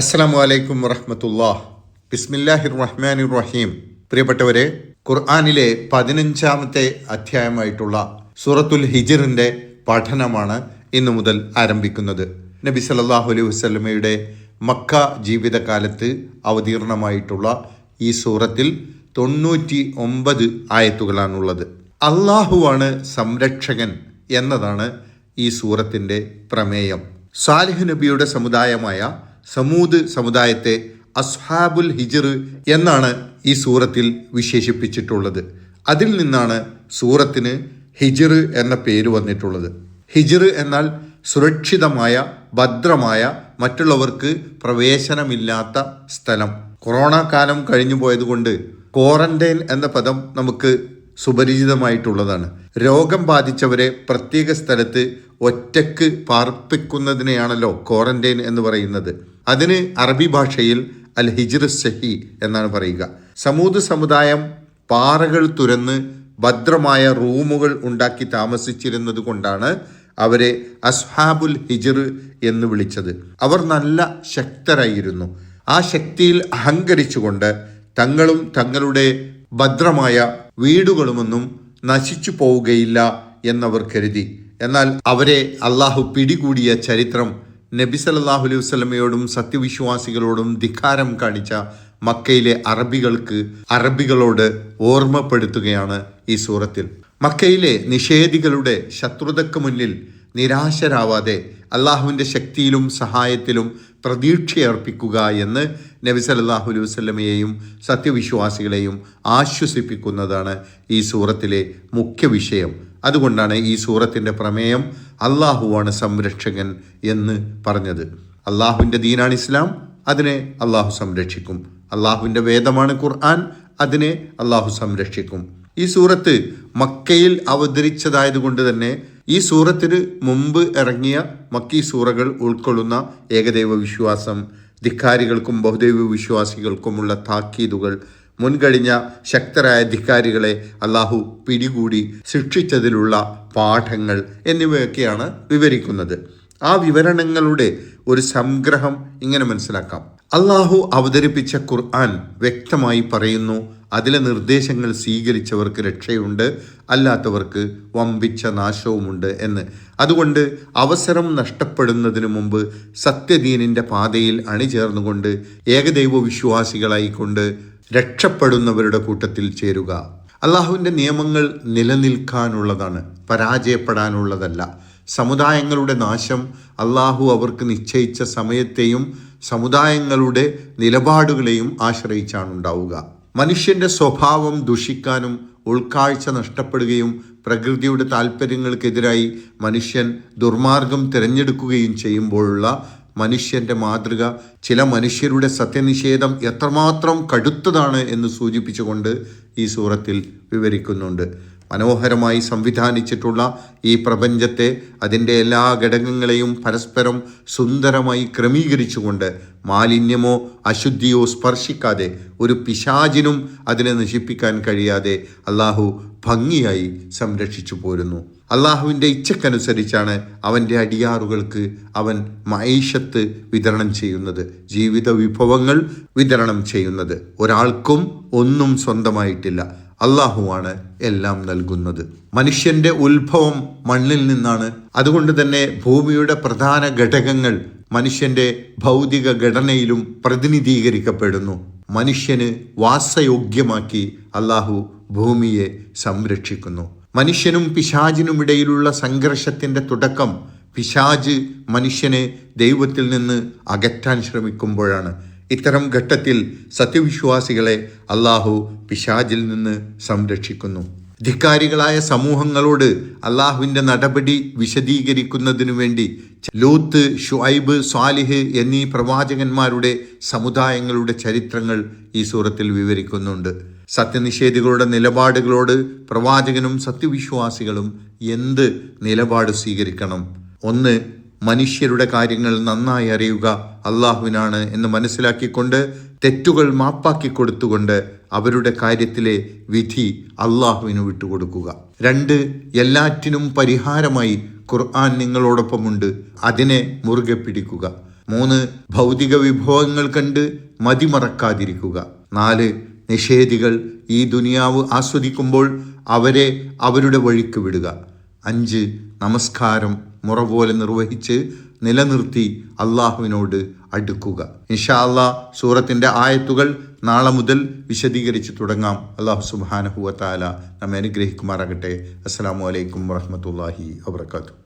അസ്സാം വലൈക്കും വറഹമത്തുല്ലാ ബിസ്മില്ലാഹിർ റഹ്മാൻ റഹീം പ്രിയപ്പെട്ടവരെ ഖുർആാനിലെ പതിനഞ്ചാമത്തെ അധ്യായമായിട്ടുള്ള സൂറത്തുൽ ഹിജിറിന്റെ പഠനമാണ് ഇന്നു മുതൽ ആരംഭിക്കുന്നത്. നബി സല്ലാഹു അലൈഹി വസ്ലമയുടെ മക്ക ജീവിതകാലത്ത് അവതീർണമായിട്ടുള്ള ഈ സൂറത്തിൽ തൊണ്ണൂറ്റി ഒമ്പത് ആയത്തുകളാണുള്ളത്. അള്ളാഹുവാണ് സംരക്ഷകൻ എന്നതാണ് ഈ സൂറത്തിന്റെ പ്രമേയം. സാലിഹ് നബിയുടെ സമുദായമായ സമൂദ് സമുദായത്തെ അസ്ഹാബുൽ ഹിജർ എന്നാണ് ഈ സൂറത്തിൽ വിശേഷിപ്പിച്ചിട്ടുള്ളത്. അതിൽ നിന്നാണ് സൂറത്തിന് ഹിജർ എന്ന പേര് വന്നിട്ടുള്ളത്. ഹിജർ എന്നാൽ സുരക്ഷിതമായ ഭദ്രമായ മറ്റുള്ളവർക്ക് പ്രവേശനമില്ലാത്ത സ്ഥലം. കൊറോണ കാലം കഴിഞ്ഞു പോയതുകൊണ്ട് ക്വാറന്റൈൻ എന്ന പദം നമുക്ക് സുപരിചിതമായിട്ടുള്ളതാണ്. രോഗം ബാധിച്ചവരെ പ്രത്യേക സ്ഥലത്ത് ഒറ്റയ്ക്ക് പാർപ്പിക്കുന്നതിനെയാണല്ലോ ക്വാറന്റൈൻ എന്ന് പറയുന്നത്. അതിന് അറബി ഭാഷയിൽ അൽ ഹിജ്ർ സഹി എന്നാണ് പറയുക. സമൂത് സമുദായം പാറകൾ തുരന്ന് ഭദ്രമായ റൂമുകൾ ഉണ്ടാക്കി താമസിച്ചിരുന്നത് കൊണ്ടാണ് അവരെ അസ്ഹാബുൽ ഹിജർ എന്ന് വിളിച്ചത്. അവർ നല്ല ശക്തരായിരുന്നു. ആ ശക്തിയിൽ അഹങ്കരിച്ചുകൊണ്ട് തങ്ങളും തങ്ങളുടെ ഭദ്രമായ വീടുകളുമൊന്നും നശിച്ചു പോവുകയില്ല എന്നവർ കരുതി. എന്നാൽ അവരെ അള്ളാഹു പിടികൂടിയ ചരിത്രം നബി സല്ലല്ലാഹു അലൈഹി വസല്ലമയോടും സത്യവിശ്വാസികളോടും ധിക്കാരം കാണിച്ച മക്കയിലെ അറബികൾക്ക് അറബികളോട് ഓർമ്മപ്പെടുത്തുകയാണ് ഈ സൂറത്തിൽ. മക്കയിലെ നിഷേധികളുടെ ശത്രുതയ്ക്ക് മുന്നിൽ നിരാശരാവാതെ അള്ളാഹുവിന്റെ ശക്തിയിലും സഹായത്തിലും പ്രതീക്ഷയർപ്പിക്കുക എന്ന് നബി സല്ലല്ലാഹു അലൈഹി വസല്ലമയെയും സത്യവിശ്വാസികളെയും ആശ്വസിപ്പിക്കുന്നതാണ് ഈ സൂറത്തിലെ മുഖ്യ വിഷയം. അതുകൊണ്ടാണ് ഈ സൂറത്തിന്റെ പ്രമേയം അള്ളാഹുവാണ് സംരക്ഷകൻ എന്ന് പറഞ്ഞത്. അള്ളാഹുവിന്റെ ദീനാണ് ഇസ്ലാം അതിനെ അള്ളാഹു സംരക്ഷിക്കും. അള്ളാഹുവിന്റെ വേദമാണ് ഖുർആൻ അതിനെ അള്ളാഹു സംരക്ഷിക്കും. ഈ സൂറത്ത് മക്കയിൽ അവതരിച്ചതായതുകൊണ്ട് തന്നെ ഈ സൂറത്തിന് മുമ്പ് ഇറങ്ങിയ മക്കി സൂറകൾ ഉൾക്കൊള്ളുന്ന ഏകദൈവ വിശ്വാസം ധിക്കാരികൾക്കും ബഹുദൈവ വിശ്വാസികൾക്കുമുള്ള താക്കീതുകൾ മുൻകഴിഞ്ഞ ശക്തരായ ധിക്കാരികളെ അള്ളാഹു പിടികൂടി ശിക്ഷിച്ചതിലുള്ള പാഠങ്ങൾ എന്നിവയൊക്കെയാണ് വിവരിക്കുന്നത്. ആ വിവരണങ്ങളുടെ ഒരു സംഗ്രഹം ഇങ്ങനെ മനസ്സിലാക്കാം. അള്ളാഹു അവതരിപ്പിച്ച ഖുർആൻ വ്യക്തമായി പറയുന്നു അതിലെ നിർദ്ദേശങ്ങൾ സ്വീകരിച്ചവർക്ക് രക്ഷയുണ്ട് അല്ലാത്തവർക്ക് വമ്പിച്ച നാശവുമുണ്ട് എന്ന്. അതുകൊണ്ട് അവസരം നഷ്ടപ്പെടുന്നതിന് മുമ്പ് സത്യദീനിന്റെ പാതയിൽ അണിചേർന്നുകൊണ്ട് ഏകദൈവ വിശ്വാസികളായിക്കൊണ്ട് രക്ഷപ്പെടുന്നവരുടെ കൂട്ടത്തിൽ ചേരുക. അള്ളാഹുവിന്റെ നിയമങ്ങൾ നിലനിൽക്കാനുള്ളതാണ് പരാജയപ്പെടാനുള്ളതല്ല. സമുദായങ്ങളുടെ നാശം അള്ളാഹു അവർക്ക് നിശ്ചയിച്ച സമയത്തെയും സമുദായങ്ങളുടെ നിലപാടുകളെയും ആശ്രയിച്ചാണ് ഉണ്ടാവുക മനുഷ്യന്റെ സ്വഭാവം ദുഷിക്കാനും ഉൾക്കാഴ്ച നഷ്ടപ്പെടുകയും പ്രകൃതിയുടെ താല്പര്യങ്ങൾക്കെതിരായി മനുഷ്യൻ ദുർമാർഗം തിരഞ്ഞെടുക്കുകയും ചെയ്യുമ്പോഴുള്ള മനുഷ്യന്റെ മാതൃക ചില മനുഷ്യരുടെ സത്യനിഷേധം എത്രമാത്രം കടുത്തതാണ് എന്ന് സൂചിപ്പിച്ചുകൊണ്ട് ഈ സൂറത്തിൽ വിവരിക്കുന്നുണ്ട്. മനോഹരമായി സംവിധാനിച്ചിട്ടുള്ള ഈ പ്രപഞ്ചത്തെ അതിന്റെ എല്ലാ ഘടകങ്ങളെയും പരസ്പരം സുന്ദരമായി ക്രമീകരിച്ചുകൊണ്ട് മാലിന്യമോ അശുദ്ധിയോ സ്പർശിക്കാതെ ഒരു പിശാചിനും അതിനെ നശിപ്പിക്കാൻ കഴിയാതെ അള്ളാഹു ഭംഗിയായി സംരക്ഷിച്ചു പോരുന്നു. അള്ളാഹുവിന്റെ ഇച്ഛക്കനുസരിച്ചാണ് അവന്റെ അടിയാറുകൾക്ക് അവൻ മൈഷത്ത് വിതരണം ചെയ്യുന്നത് ജീവിത വിഭവങ്ങൾ വിതരണം ചെയ്യുന്നത്. ഒരാൾക്കും ഒന്നും സ്വന്തമായിട്ടില്ല. അള്ളാഹുവാണ് എല്ലാം നൽകുന്നത്. മനുഷ്യന്റെ ഉത്ഭവം മണ്ണിൽ നിന്നാണ്. അതുകൊണ്ട് തന്നെ ഭൂമിയുടെ പ്രധാന ഘടകങ്ങൾ മനുഷ്യന്റെ ഭൗതിക ഘടനയിലും പ്രതിനിധീകരിക്കപ്പെടുന്നു. മനുഷ്യന് വാസയോഗ്യമാക്കി അള്ളാഹു ഭൂമിയെ സംരക്ഷിക്കുന്നു. മനുഷ്യനും പിശാചിനുമിടയിലുള്ള സംഘർഷത്തിന്റെ തുടക്കം പിശാജ് മനുഷ്യനെ ദൈവത്തിൽ നിന്ന് അകറ്റാൻ ശ്രമിക്കുമ്പോഴാണ്. ഇത്തരം ഘട്ടത്തിൽ സത്യവിശ്വാസികളെ അള്ളാഹു പിശാജിൽ നിന്ന് സംരക്ഷിക്കുന്നു. ധിക്കാരികളായ സമൂഹങ്ങളോട് അള്ളാഹുവിന്റെ നടപടി വിശദീകരിക്കുന്നതിനു വേണ്ടി ലൂത്ത് ഷുഐബ് സ്വാലിഹ് എന്നീ പ്രവാചകന്മാരുടെ സമുദായങ്ങളുടെ ചരിത്രങ്ങൾ ഈ സൂറത്തിൽ വിവരിക്കുന്നുണ്ട്. സത്യനിഷേധികളുടെ നിലപാടുകളോട് പ്രവാചകനും സത്യവിശ്വാസികളും എന്ത് നിലപാട് സ്വീകരിക്കണം? ഒന്ന് മനുഷ്യരുടെ കാര്യങ്ങൾ നന്നായി അറിയുക അള്ളാഹുവിനാണ് എന്ന് മനസ്സിലാക്കിക്കൊണ്ട് തെറ്റുകൾ മാപ്പാക്കി കൊടുത്തുകൊണ്ട് അവരുടെ കാര്യത്തിലെ വിധി അള്ളാഹുവിന് വിട്ടുകൊടുക്കുക. രണ്ട് എല്ലാറ്റിനും പരിഹാരമായി ഖുർആൻ നിങ്ങളോടൊപ്പമുണ്ട് അതിനെ മുറുകെ പിടിക്കുക. മൂന്ന് ഭൗതിക വിഭവങ്ങൾ കണ്ട് മതിമറക്കാതിരിക്കുക. നാല് നിഷേധികൾ ഈ ദുനിയാവ് ആസ്വദിക്കുമ്പോൾ അവരെ അവരുടെ വഴിക്ക് വിടുക. അഞ്ച് നമസ്കാരം മുറ പോലെ നിർവഹിച്ച് നിലനിർത്തി അള്ളാഹുവിനോട് അടുക്കുക. ഇൻഷാ സൂറത്തിന്റെ ആയത്തുകൾ നാളെ മുതൽ വിശദീകരിച്ച് തുടങ്ങാം. അള്ളാഹു സുബാനഹുവ താല നമ്മെ അനുഗ്രഹിക്കുമാറാകട്ടെ. അസ്സാം വലൈക്കും വറഹമത്തല്ലാഹി വാബർക്കാത്തു